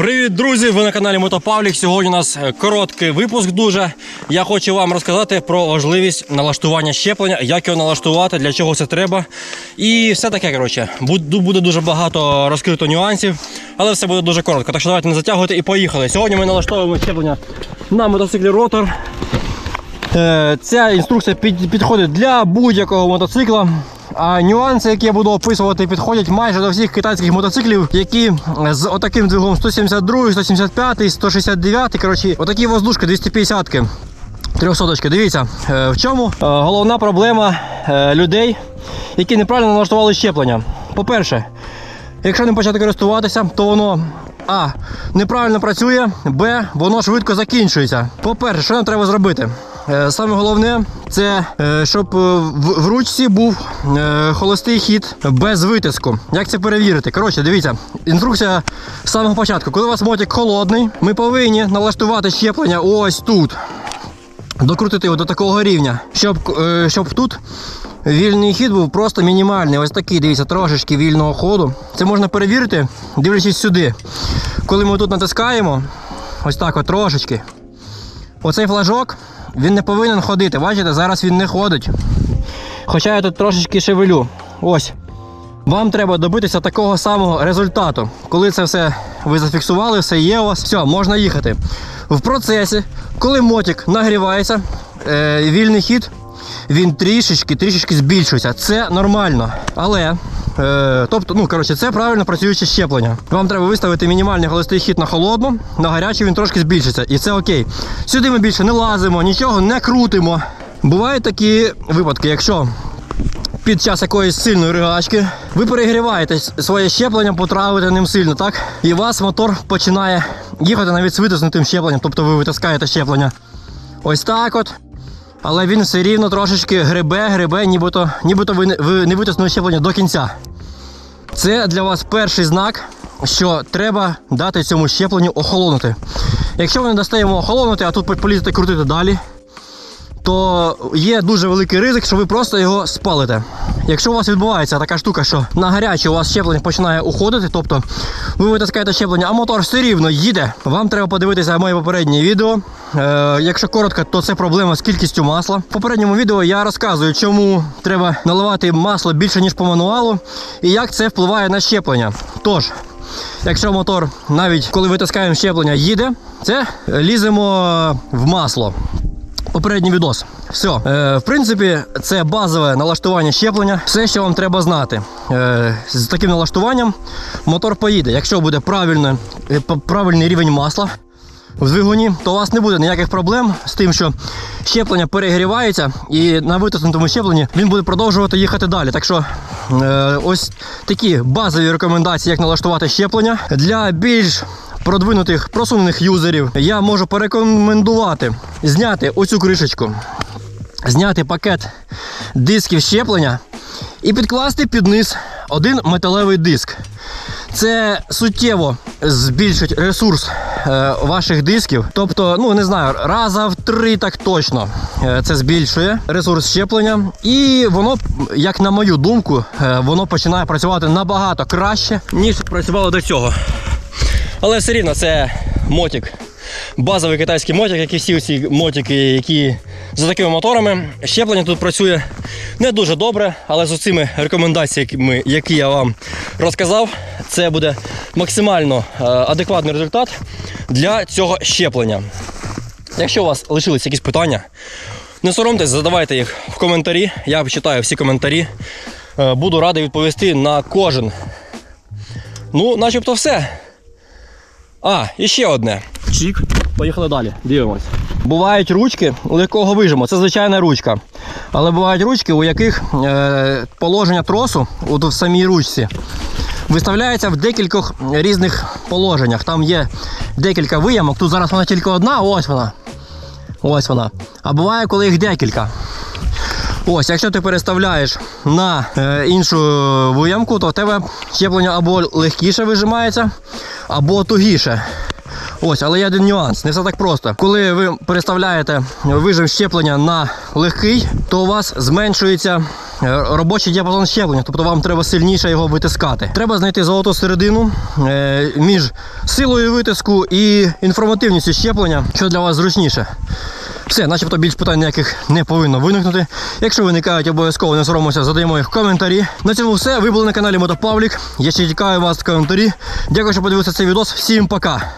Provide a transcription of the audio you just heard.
Привіт, друзі! Ви на каналі Мотопавлік. Сьогодні у нас е, короткий випуск. Дуже я хочу вам розказати про важливість налаштування щеплення, як його налаштувати, для чого це треба. І все таке. Коротше, буде дуже багато розкрито нюансів, але все буде дуже коротко. Так що давайте не затягуйте і поїхали. Сьогодні ми налаштовуємо щеплення на мотоциклі ротор. Е, Ця інструкція підходить для будь-якого мотоцикла. А нюанси, які я буду описувати, підходять майже до всіх китайських мотоциклів, які з отаким двигуном 172, 175, 169, коротше, отакі воздушки 250-ки. Трьохсоточки. Дивіться, е, в чому е, головна проблема е, людей, які неправильно налаштували щеплення. По-перше, Якщо не почати користуватися, то воно А. Неправильно працює, Б. Воно швидко закінчується. По-перше, що нам треба зробити? Е, Саме головне, це е, щоб е, в, ручці був холостий хід без витиску. Як це перевірити? Коротше, дивіться, інструкція з самого початку. Коли у вас мотик холодний, ми повинні налаштувати щеплення ось тут докрутити його до такого рівня, щоб, щоб тут вільний хід був просто мінімальний. Ось такий, дивіться, трошечки вільного ходу. Це можна перевірити, дивлячись сюди. Коли ми тут натискаємо, ось так от трошечки. Оцей флажок він не повинен ходити. Бачите, зараз він не ходить. Хоча я тут трошечки шевелю. Ось. Вам треба добитися такого самого результату. Коли це все ви зафіксували, все є у вас, все, можна їхати. В процесі, коли мотик нагрівається, е, вільний хід, він трішечки, трішечки збільшується. Це нормально. Але. Е, тобто, ну коротше, це правильно працююче щеплення. Вам треба виставити мінімальний холостий хід на холодну, на гарячий він трошки збільшиться. І це окей. Сюди ми більше не лазимо, нічого не крутимо. Бувають такі випадки, якщо під час якоїсь сильної ригачки ви перегріваєте своє щеплення, потравите ним сильно, так? І вас мотор починає їхати навіть з витиснутим щепленням, тобто ви витискаєте щеплення. Ось так от. Але він все рівно трошечки гребе, гребе, нібито, нібито ви, ви не витиснули щеплення до кінця. Це для вас перший знак, що треба дати цьому щепленню охолонути. Якщо ми не дасте охолонути, а тут полізете крутити далі, то є дуже великий ризик, що ви просто його спалите. Якщо у вас відбувається така штука, що на гаряче у вас щеплення починає уходити, тобто ви витискаєте щеплення, а мотор все рівно їде, вам треба подивитися моє попереднє відео. Е, якщо коротко, то це проблема з кількістю масла. В попередньому відео я розказую, чому треба наливати масло більше, ніж по мануалу, і як це впливає на щеплення. Тож, Якщо мотор, навіть коли витискаємо щеплення, їде, це ліземо в масло. Попередній відос. Все, е, в принципі, це базове налаштування щеплення. Все, що вам треба знати. Е, з таким налаштуванням мотор поїде. Якщо буде правильне, е, правильний рівень масла в двигуні, то у вас не буде ніяких проблем з тим, що щеплення перегрівається, і на витиснутому щепленні він буде продовжувати їхати далі. Так що е, ось такі базові рекомендації, як налаштувати щеплення для більш продвинутих просунених юзерів. Я можу порекомендувати зняти оцю кришечку, зняти пакет дисків щеплення і підкласти під низ один металевий диск. Це суттєво збільшить ресурс е, ваших дисків. Тобто, ну не знаю, раза в три так точно е, це збільшує ресурс щеплення. І воно, як на мою думку, е, воно починає працювати набагато краще, ніж працювало до цього. Але все рівно це мотик. Базовий китайський мотик, як і всі ці мотики, які за такими моторами. Щеплення тут працює не дуже добре, але з цими рекомендаціями, які я вам розказав, це буде максимально е, адекватний результат для цього щеплення. Якщо у вас лишились якісь питання, не соромтесь, задавайте їх в коментарі. Я читаю всі коментарі. Е, Буду радий відповісти на кожен. Ну, начебто все. А, і ще одне. Чік. Поїхали далі. Дивимось. Бувають ручки легкого вижиму. Це звичайна ручка. Але бувають ручки, у яких е, положення тросу от в самій ручці виставляється в декількох різних положеннях. Там є декілька виямок. Тут зараз вона тільки одна, ось вона. Ось вона. А буває, коли їх декілька. Ось, якщо ти переставляєш на е, іншу виямку, то в тебе щеплення або легкіше вижимається, або тугіше. Ось, але є один нюанс, не все так просто. Коли ви переставляєте вижим щеплення на легкий, то у вас зменшується е, робочий діапазон щеплення, тобто вам треба сильніше його витискати. Треба знайти золоту середину е, між силою витиску і інформативністю щеплення, що для вас зручніше. Все, начебто більш питань ніяких не повинно виникнути. Якщо виникають, обов'язково не соромося, задаємо їх в коментарі. На цьому все. Ви були на каналі Мотопавлік. Я ще чекаю вас в коментарі. Дякую, що подивилися цей відос. Всім пока!